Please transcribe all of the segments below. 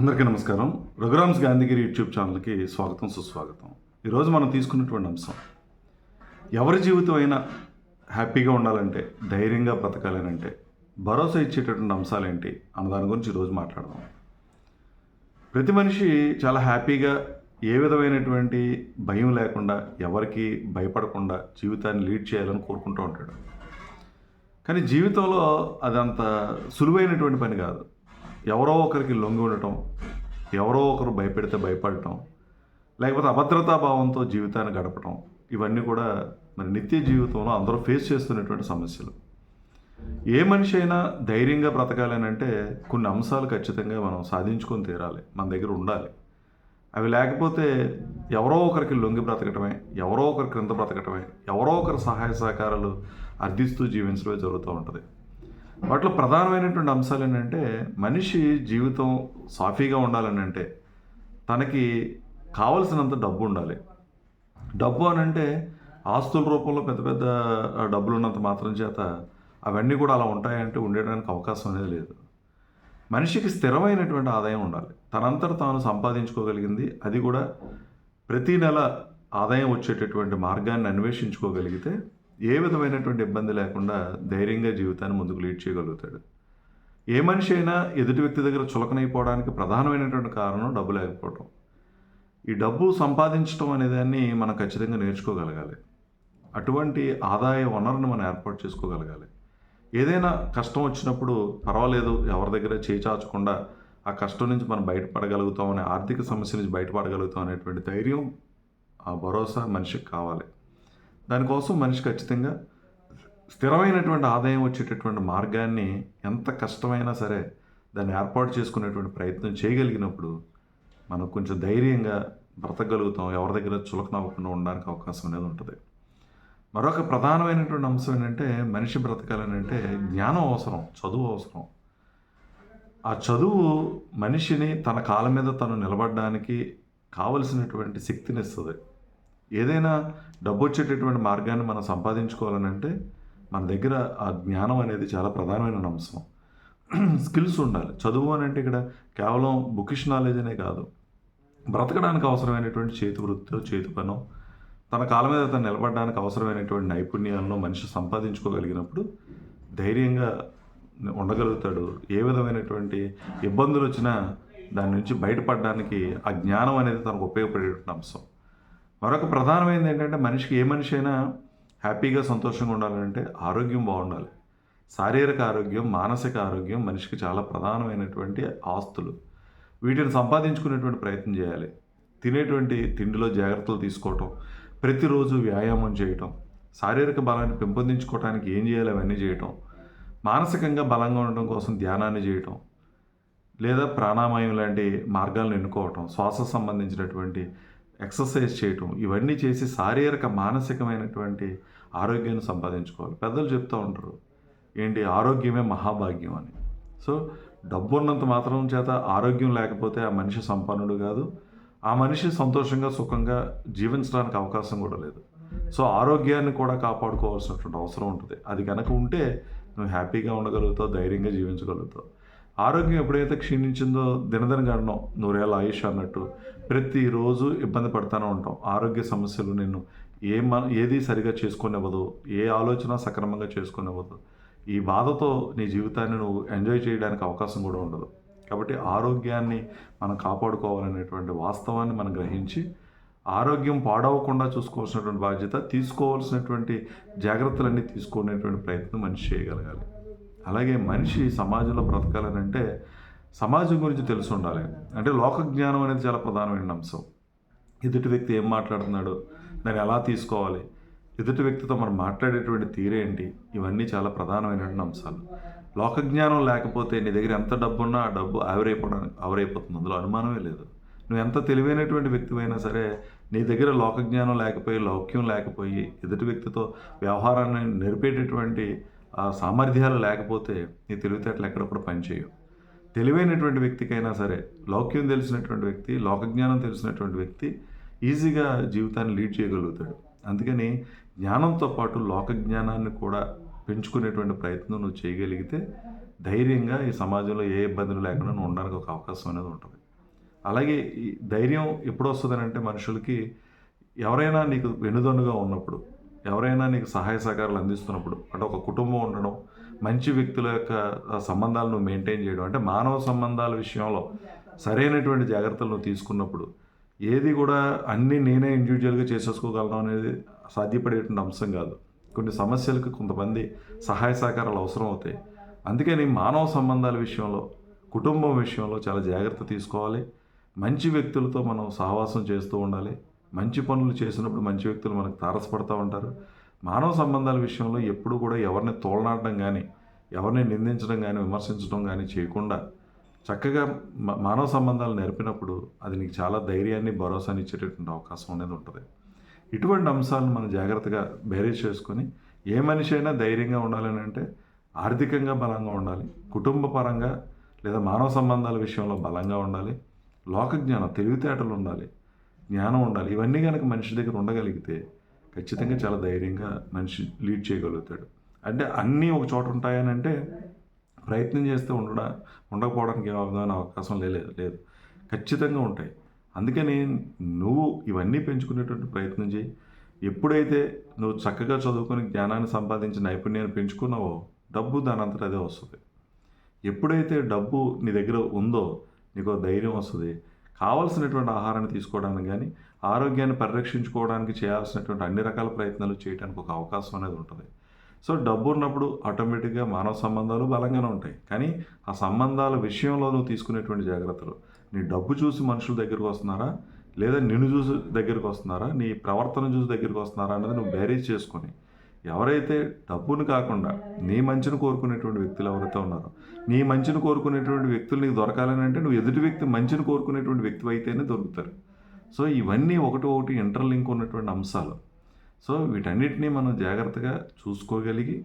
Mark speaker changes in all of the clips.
Speaker 1: అందరికీ నమస్కారం. రఘురామ్స్ గాంధీగిరి యూట్యూబ్ ఛానల్కి స్వాగతం సుస్వాగతం. ఈరోజు మనం తీసుకున్నటువంటి అంశం ఎవరి జీవితం అయినా హ్యాపీగా ఉండాలంటే ధైర్యంగా బ్రతకాలనంటే భరోసా ఇచ్చేటటువంటి అంశాలు ఏంటి అన్న దాని గురించి ఈరోజు మాట్లాడదాం. ప్రతి మనిషి చాలా హ్యాపీగా ఏ విధమైనటువంటి భయం లేకుండా ఎవరికి భయపడకుండా జీవితాన్ని లీడ్ చేయాలని కోరుకుంటూ ఉంటాడు. కానీ జీవితంలో అదంత సులువైనటువంటి పని కాదు. ఎవరో ఒకరికి లొంగి ఉండటం ఎవరో ఒకరు భయపెడితే భయపడటం లేకపోతే అభద్రతా భావంతో జీవితాన్ని గడపటం ఇవన్నీ కూడా మరి నిత్య జీవితంలో అందరూ ఫేస్ చేస్తున్నటువంటి సమస్యలు. ఏ మనిషి అయినా ధైర్యంగా బ్రతకాలని అంటే కొన్ని అంశాలు ఖచ్చితంగా మనం సాధించుకొని తీరాలి మన దగ్గర ఉండాలి. అవి లేకపోతే ఎవరో ఒకరికి లొంగి బ్రతకటమే ఎవరో ఒకరి క్రింద బ్రతకటమే ఎవరో ఒకరి సహాయ సహకారాలు అర్థిస్తూ జీవించడమే జరుగుతూ ఉంటుంది. వాటిలో ప్రధానమైనటువంటి అంశాలు ఏంటంటే మనిషి జీవితం సాఫీగా ఉండాలని అంటే తనకి కావలసినంత డబ్బు ఉండాలి. డబ్బు అని అంటే ఆస్తుల రూపంలో పెద్ద పెద్ద డబ్బులు ఉన్నంత మాత్రం చేత అవన్నీ కూడా అలా ఉంటాయంటే ఉండడానికి అవకాశం అనేది లేదు. మనిషికి స్థిరమైనటువంటి ఆదాయం ఉండాలి. తనంతట తాను సంపాదించుకోగలిగింది అది కూడా ప్రతి నెల ఆదాయం వచ్చేటటువంటి మార్గాన్ని అన్వేషించుకోగలిగితే ఏ విధమైనటువంటి ఇబ్బంది లేకుండా ధైర్యంగా జీవితాన్ని ముందుకు లీడ్ చేయగలుగుతాడు. ఏ మనిషి అయినా ఎదుటి వ్యక్తి దగ్గర చులకనైపోవడానికి ప్రధానమైనటువంటి కారణం డబ్బు లేకపోవడం ఈ డబ్బు సంపాదించడం అనే దాన్ని మనం ఖచ్చితంగా నేర్చుకోగలగాలి. అటువంటి ఆదాయ వనరును మనం ఏర్పాటు చేసుకోగలగాలి. ఏదైనా కష్టం వచ్చినప్పుడు పర్వాలేదు ఎవరి దగ్గర చేచాచకుండా ఆ కష్టం నుంచి మనం బయటపడగలుగుతాం అనే ఆర్థిక సమస్య నుంచి బయటపడగలుగుతాం అనేటువంటి ధైర్యం ఆ భరోసా మనిషికి కావాలి. దానికోసం మనిషి ఖచ్చితంగా స్థిరమైనటువంటి ఆదాయం వచ్చేటటువంటి మార్గాన్ని ఎంత కష్టమైనా సరే దాన్ని ఏర్పాటు చేసుకునేటువంటి ప్రయత్నం చేయగలిగినప్పుడు మనం కొంచెం ధైర్యంగా బ్రతకగలుగుతాం. ఎవరి దగ్గర చులకనవ్వకుండా ఉండడానికి అవకాశం అనేది ఉంటుంది. మరొక ప్రధానమైనటువంటి అంశం ఏంటంటే మనిషి బ్రతకాలని అంటే జ్ఞానం అవసరం చదువు అవసరం. ఆ చదువు మనిషిని తన కాళ్ళ మీద తను నిలబడడానికి కావలసినటువంటి శక్తిని ఇస్తుంది. ఏదైనా డబ్బు వచ్చేటటువంటి మార్గాన్ని మనం సంపాదించుకోవాలని అంటే మన దగ్గర ఆ జ్ఞానం అనేది చాలా ప్రధానమైన అంశం. స్కిల్స్ ఉండాలి. చదువు అని అంటే ఇక్కడ కేవలం బుకిష్ నాలెడ్జ్ అనే కాదు. బ్రతకడానికి అవసరమైనటువంటి చేతి వృత్తితో చేతి పనో తన కాళ్ళ మీద తను నిలబడడానికి అవసరమైనటువంటి నైపుణ్యాలను మనిషి సంపాదించుకోగలిగినప్పుడు ధైర్యంగా ఉండగలుగుతాడు. ఏ విధమైనటువంటి ఇబ్బందులు వచ్చినా దాని నుంచి బయటపడడానికి ఆ జ్ఞానం అనేది తనకు ఉపయోగపడేటువంటి అంశం. మరొక ప్రధానమైనది ఏంటంటే మనిషికి ఏ మనిషి అయినా హ్యాపీగా సంతోషంగా ఉండాలంటే ఆరోగ్యం బాగుండాలి. శారీరక ఆరోగ్యం మానసిక ఆరోగ్యం మనిషికి చాలా ప్రధానమైనటువంటి ఆస్తులు. వీటిని సంపాదించుకునేటువంటి ప్రయత్నం చేయాలి. తినేటువంటి తిండిలో జాగ్రత్తలు తీసుకోవటం ప్రతిరోజు వ్యాయామం చేయటం శారీరక బలాన్ని పెంపొందించుకోవడానికి ఏం చేయాలి అవన్నీ చేయటం మానసికంగా బలంగా ఉండటం కోసం ధ్యానాన్ని చేయటం లేదా ప్రాణామయం లాంటి మార్గాలను ఎన్నుకోవటం శ్వాస సంబంధించినటువంటి ఎక్సర్సైజ్ చేయటం ఇవన్నీ చేసి శారీరక మానసికమైనటువంటి ఆరోగ్యాన్ని సంపాదించుకోవాలి. పెద్దలు చెప్తూ ఉంటారు ఏంటి ఆరోగ్యమే మహాభాగ్యం అని. సో డబ్బు ఉన్నంత మాత్రం చేత ఆరోగ్యం లేకపోతే ఆ మనిషి సంపన్నుడు కాదు. ఆ మనిషి సంతోషంగా సుఖంగా జీవించడానికి అవకాశం కూడా లేదు. సో ఆరోగ్యాన్ని కూడా కాపాడుకోవాల్సినటువంటి అవసరం ఉంటుంది. అది కనుక ఉంటే నువ్వు హ్యాపీగా ఉండగలుగుతావు ధైర్యంగా జీవించగలుగుతావు. ఆరోగ్యం ఎప్పుడైతే క్షీణించిందో దినదిన గడనం నూరేళ్ళ ఆయుష్ అన్నట్టు ప్రతిరోజు ఇబ్బంది పడుతూనే ఉంటాం. ఆరోగ్య సమస్యలు నేను ఏ మన ఏది సరిగా చేసుకునివ్వదు ఏ ఆలోచన సక్రమంగా చేసుకునివ్వదు. ఈ బాధతో నీ జీవితాన్ని నువ్వు ఎంజాయ్ చేయడానికి అవకాశం కూడా ఉండదు. కాబట్టి ఆరోగ్యాన్ని మనం కాపాడుకోవాలనేటువంటి వాస్తవాన్ని మనం గ్రహించి ఆరోగ్యం పాడవకుండా చూసుకోవాల్సినటువంటి బాధ్యత తీసుకోవాల్సినటువంటి జాగ్రత్తలన్నీ తీసుకునేటువంటి ప్రయత్నం మనిషి చేయగలగాలి. అలాగే మనిషి సమాజంలో బ్రతకాలని అంటే సమాజం గురించి తెలిసి ఉండాలి. అంటే లోక జ్ఞానం అనేది చాలా ప్రధానమైన అంశం. ఎదుటి వ్యక్తి ఏం మాట్లాడుతున్నాడు దాన్ని ఎలా తీసుకోవాలి ఎదుటి వ్యక్తితో మనం మాట్లాడేటువంటి తీరేంటి ఇవన్నీ చాలా ప్రధానమైనటువంటి అంశాలు. లోకజ్ఞానం లేకపోతే నీ దగ్గర ఎంత డబ్బు ఉన్నా ఆ డబ్బు ఆవిరైపోవడానికి ఆవిరైపోతుంది. అందులో అనుమానమే లేదు. నువ్వు ఎంత తెలివైనటువంటి వ్యక్తివైనా సరే నీ దగ్గర లోకజ్ఞానం లేకపోయి లౌక్యం లేకపోయి ఎదుటి వ్యక్తితో వ్యవహారాన్ని నేర్పేటటువంటి ఆ సామర్థ్యాలు లేకపోతే నీ తెలివితేటలు ఎక్కడ కూడా పనిచేయవు తెలివైనటువంటి వ్యక్తికైనా సరే లౌక్యం తెలిసినటువంటి వ్యక్తి లోకజ్ఞానం తెలిసినటువంటి వ్యక్తి ఈజీగా జీవితాన్ని లీడ్ చేయగలుగుతాడు. అందుకని జ్ఞానంతో పాటు లోక జ్ఞానాన్ని కూడా పెంచుకునేటువంటి ప్రయత్నం నువ్వు చేయగలిగితే ధైర్యంగా ఈ సమాజంలో ఏ ఇబ్బందులు లేకుండా నువ్వు ఉండడానికి ఒక అవకాశం అనేది ఉంటుంది. అలాగే ఈ ధైర్యం ఎప్పుడు వస్తుందని అంటే మనుషులకి ఎవరైనా నీకు వెనుదన్నుగా ఉన్నప్పుడు ఎవరైనా నీకు సహాయ సహకారాలు అందిస్తున్నప్పుడు అంటే ఒక కుటుంబం ఉండడం మంచి వ్యక్తుల యొక్క సంబంధాలను మెయింటైన్ చేయడం అంటే మానవ సంబంధాల విషయంలో సరైనటువంటి జాగ్రత్తలు నువ్వు తీసుకున్నప్పుడు ఏది కూడా అన్నీ నేనే ఇండివిజువల్గా చేసేసుకోగలను అనేది సాధ్యపడేటువంటి అంశం కాదు. కొన్ని సమస్యలకు కొంతమంది సహాయ సహకారాలు అవసరం అవుతాయి. అందుకని మానవ సంబంధాల విషయంలో కుటుంబం విషయంలో చాలా జాగ్రత్త తీసుకోవాలి. మంచి వ్యక్తులతో మనం సహవాసం చేస్తూ ఉండాలి. మంచి పనులు చేసినప్పుడు మంచి వ్యక్తులు మనకు తారసపడుతూ ఉంటారు. మానవ సంబంధాల విషయంలో ఎప్పుడు కూడా ఎవరిని తోలనాడడం కానీ ఎవరిని నిందించడం కానీ విమర్శించడం కానీ చేయకుండా చక్కగా మానవ సంబంధాలు నేర్పినప్పుడు అది నీకు చాలా ధైర్యాన్ని భరోసాని ఇచ్చేటటువంటి అవకాశం అనేది ఉంటుంది. ఇటువంటి అంశాలను మనం జాగ్రత్తగా బేరేజ్ చేసుకొని ఏ మనిషి అయినా ధైర్యంగా ఉండాలని అంటే ఆర్థికంగా బలంగా ఉండాలి కుటుంబ పరంగా లేదా మానవ సంబంధాల విషయంలో బలంగా ఉండాలి లోకజ్ఞానం తెలివితేటలు ఉండాలి జ్ఞానం ఉండాలి. ఇవన్నీ కనుక మనిషి దగ్గర ఉండగలిగితే ఖచ్చితంగా చాలా ధైర్యంగా మనిషి లీడ్ చేయగలుగుతాడు. అంటే అన్నీ ఒక చోట ఉంటాయని అంటే ప్రయత్నం చేస్తే ఉండడా ఉండకపోవడానికి ఏ అవకాశం లేదు లేదు. ఖచ్చితంగా ఉంటాయి. అందుకని నువ్వు ఇవన్నీ పెంచుకునేటువంటి ప్రయత్నం చేయి. ఎప్పుడైతే నువ్వు చక్కగా చదువుకొని జ్ఞానాన్ని సంపాదించి నైపుణ్యాన్ని పెంచుకున్నావో డబ్బు దాని అంతటా అదే వస్తుంది. ఎప్పుడైతే డబ్బు నీ దగ్గర ఉందో నీకు ధైర్యం వస్తుంది. కావాల్సినటువంటి ఆహారాన్ని తీసుకోవడానికి కానీ ఆరోగ్యాన్ని పరిరక్షించుకోవడానికి చేయాల్సినటువంటి అన్ని రకాల ప్రయత్నాలు చేయడానికి ఒక అవకాశం అనేది ఉంటుంది. సో డబ్బు ఉన్నప్పుడు ఆటోమేటిక్గా మానవ సంబంధాలు బలంగానే ఉంటాయి. కానీ ఆ సంబంధాల విషయంలో నువ్వు తీసుకునేటువంటి జాగ్రత్తలు. నీ డబ్బు చూసి మనుషుల దగ్గరికి వస్తున్నారా? లేదా నిన్ను చూసి దగ్గరికి వస్తున్నారా? నీ ప్రవర్తన చూసి దగ్గరికి వస్తున్నారా? అన్నది నువ్వు బ్యారేజ్ చేసుకొని ఎవరైతే డబ్బును కాకుండా నీ మంచిని కోరుకునేటువంటి వ్యక్తులు ఎవరైతే ఉన్నారో నీ మంచిని కోరుకునేటువంటి వ్యక్తులు నీకు దొరకాలని అంటే నువ్వు ఎదుటి వ్యక్తి మంచిని కోరుకునేటువంటి వ్యక్తి అయితేనే దొరుకుతారు. సో ఇవన్నీ ఒకటి ఒకటి ఇంటర్లింక్ ఉన్నటువంటి అంశాలు. సో వీటన్నిటినీ మనం జాగ్రత్తగా చూసుకోగలిగి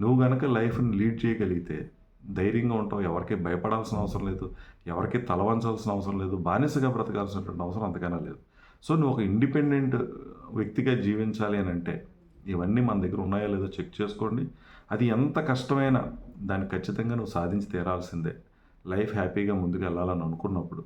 Speaker 1: నువ్వు గనక లైఫ్ని లీడ్ చేయగలిగితే ధైర్యంగా ఉంటావు ఎవరికి భయపడాల్సిన అవసరం లేదు ఎవరికి తలవంచాల్సిన అవసరం లేదు బానిసగా బ్రతకాల్సినటువంటి అవసరం అంతకన్నా లేదు. సో నువ్వు ఒక ఇండిపెండెంట్ వ్యక్తిగా జీవించాలి అని అంటే ఇవన్నీ మన దగ్గర ఉన్నాయో లేదో చెక్ చేసుకోండి. అది ఎంత కష్టమైనా దాన్ని ఖచ్చితంగా నువ్వు సాధించి తీరాల్సిందే. లైఫ్ హ్యాపీగా ముందుకు వెళ్ళాలని అనుకున్నప్పుడు.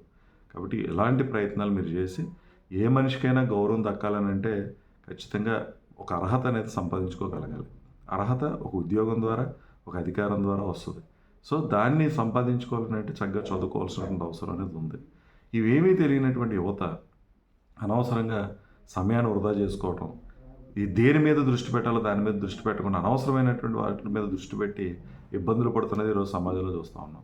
Speaker 1: కాబట్టి ఎలాంటి ప్రయత్నాలు మీరు చేసి ఏ మనిషికైనా గౌరవం దక్కాలని అంటే ఖచ్చితంగా ఒక అర్హత అనేది సంపాదించుకోగలగాలి. అర్హత ఒక ఉద్యోగం ద్వారా ఒక అధికారం ద్వారా వస్తుంది. సో దాన్ని సంపాదించుకోవాలంటే చక్కగా చదువుకోవాల్సినటువంటి అవసరం అనేది ఉంది. ఇవేమీ తెలియనటువంటి యువత అనవసరంగా సమయాన్ని వృధా చేసుకోవటం ఈ దేని మీద దృష్టి పెట్టాలో దాని మీద దృష్టి పెట్టకుండా అనవసరమైనటువంటి వాటి మీద దృష్టి పెట్టి ఇబ్బందులు పడుతున్నది ఈరోజు సమాజంలో చూస్తూ ఉన్నాం.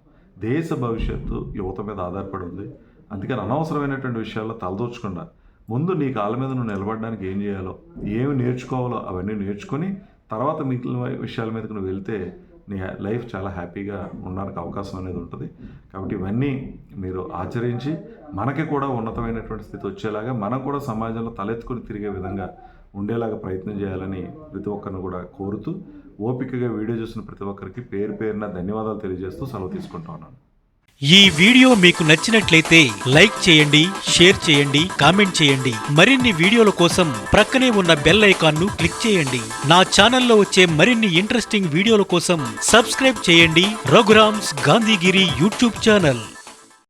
Speaker 1: దేశ భవిష్యత్తు యువత మీద ఆధారపడి ఉంది. అందుకని అనవసరమైనటువంటి విషయాల్లో తలదూర్చకుండా ముందు నీ కాళ్ళ మీద నువ్వు నిలబడడానికి ఏం చేయాలో ఏమి నేర్చుకోవాలో అవన్నీ నేర్చుకొని తర్వాత మిగిలిన విషయాల మీదకి నువ్వు వెళ్తే నీ లైఫ్ చాలా హ్యాపీగా ఉండడానికి అవకాశం అనేది ఉంటుంది. కాబట్టి ఇవన్నీ మీరు ఆచరించి మనకి కూడా ఉన్నతమైనటువంటి స్థితి వచ్చేలాగా మనం కూడా సమాజంలో తలెత్తుకొని తిరిగే విధంగా ఉండేలాగా ప్రయత్నం చేయాలని ప్రతి ఒక్కరిని కూడా కోరుతూ ఓపికగా వీడియో చూసిన ప్రతి ఒక్కరికి పేరు పేరున ధన్యవాదాలు తెలియజేస్తూ సెలవు తీసుకుంటా ఉన్నాను.
Speaker 2: ఈ వీడియో మీకు నచ్చినట్లయితే లైక్ చేయండి షేర్ చేయండి కామెంట్ చేయండి. మరిన్ని వీడియోల కోసం ప్రక్కనే ఉన్న బెల్ ఐకాన్ను క్లిక్ చేయండి. నా ఛానల్లో వచ్చే మరిన్ని ఇంట్రెస్టింగ్ వీడియోల కోసం సబ్స్క్రైబ్ చేయండి. Raghuram's Gandhigiri YouTube channel.